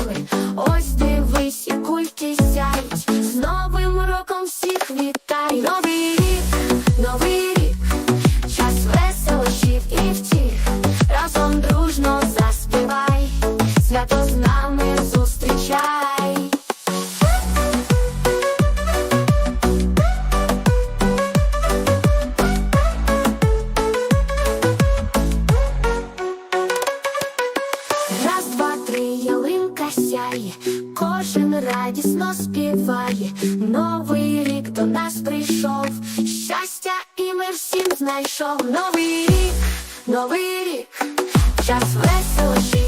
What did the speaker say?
створили. Ось дивись, і кульки сяють. З Новим роком всіх вітай. Новий рік, новий рік, час веселощів і втіх. Разом дружно заспівай, свято з ялинка кожен радісно співає. Новий рік до нас прийшов, щастя і мир всім знайшов. Новий рік, новий рік, час веселощів